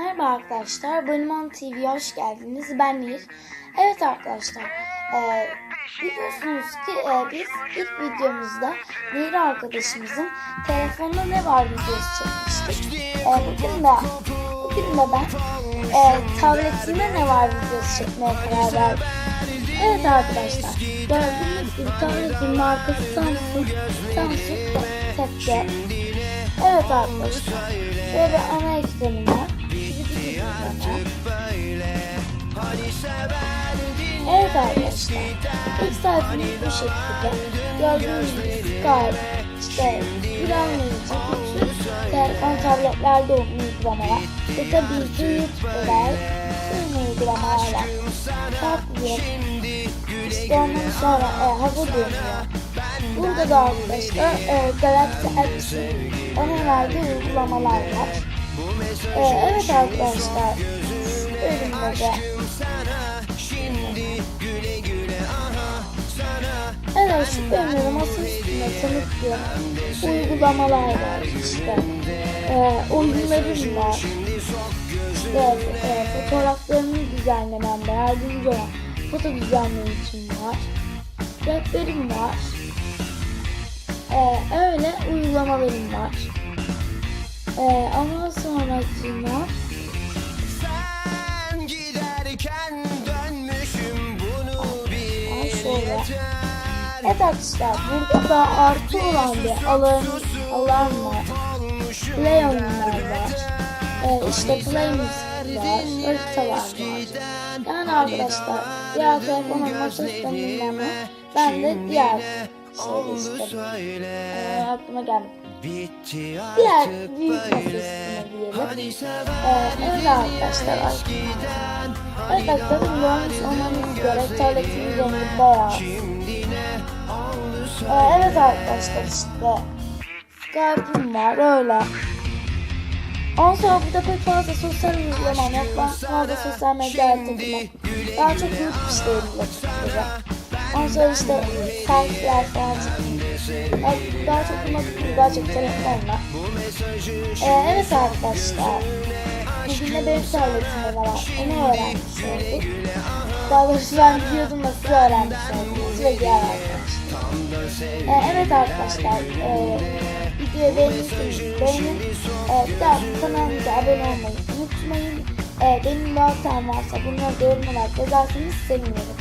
Merhaba arkadaşlar, Bonimon TV'ye hoş geldiniz. Ben Nil. Evet arkadaşlar, e, biliyorsunuz ki e, biz ilk videomuzda Nil arkadaşımızın telefonda ne var videosu çekmiştik. E, bugün de, bugün de ben e, tabletimde ne var videosu çekmeye karar verdim. Evet arkadaşlar, gördüğünüz gibi tabletin markası Samsung, Samsung Tab. Evet arkadaşlar, şöyle ana ekranı Evet arkadaşlar, ilk sayfamız bu şekilde. Gördüğünüz gibi Skype, işte planlayıcı, bütün telefon tabletlerde olan uygulamalar ve tabii ki YouTube'lar, tüm uygulamalar. Farklı işte ondan sonra e, hava dönüyor. Burada da arkadaşlar e, Galaxy Apps'in ona verdiği uygulamalar var. E, evet arkadaşlar, bölümde de Evet şu bölümde masa üstünde tanıtlı uygulamalar var işte. E, oyunlarım var. İşte e, fotoğraflarımı düzenlemem, yardımcı olan foto düzenleme için var. Rehberim var. Ee, öyle uygulamalarım var. Ee, ondan sonrasında Evet arkadaşlar burada da artı olan bir alan, alan var. Play oyunlar var. Ee, işte play müzik var. Haritalar var. Yani arkadaşlar diğer telefon olması istemiyorum ama ben de diğer şeyde istedim. Ee, aklıma gelmedi. Diğer büyük masa böyle üstüne diyelim. Hani Ee, öyle arkadaşlar. Evet arkadaşlar görmüş olmanız gerek. Tabletin rengi beyaz. Şimdi ne oldu Ee, evet arkadaşlar işte Skype'ım var öyle. Ondan sonra burada pek fazla sosyal uygulamam yok. Ben fazla sosyal medyaya takılmam. Daha çok YouTube işleriyle tutacağım. Ondan sonra işte selfie'ler falan çekeyim. Ben Daha çok buna tutayım. Daha çok telefonla. Ee, evet arkadaşlar. Bugün de benim tabletimde ne var. Onu öğrenmiş olduk. Daha doğrusu ben biliyordum da siz öğrenmiş oldunuz ve diğer arkadaşlar. Ee, evet arkadaşlar, e, videoyu beğenirseniz beğenin. E, bir daha kanalımıza abone olmayı unutmayın. E, benim bir hatam varsa bunları da yorum olarak yazarsanız sevinirim.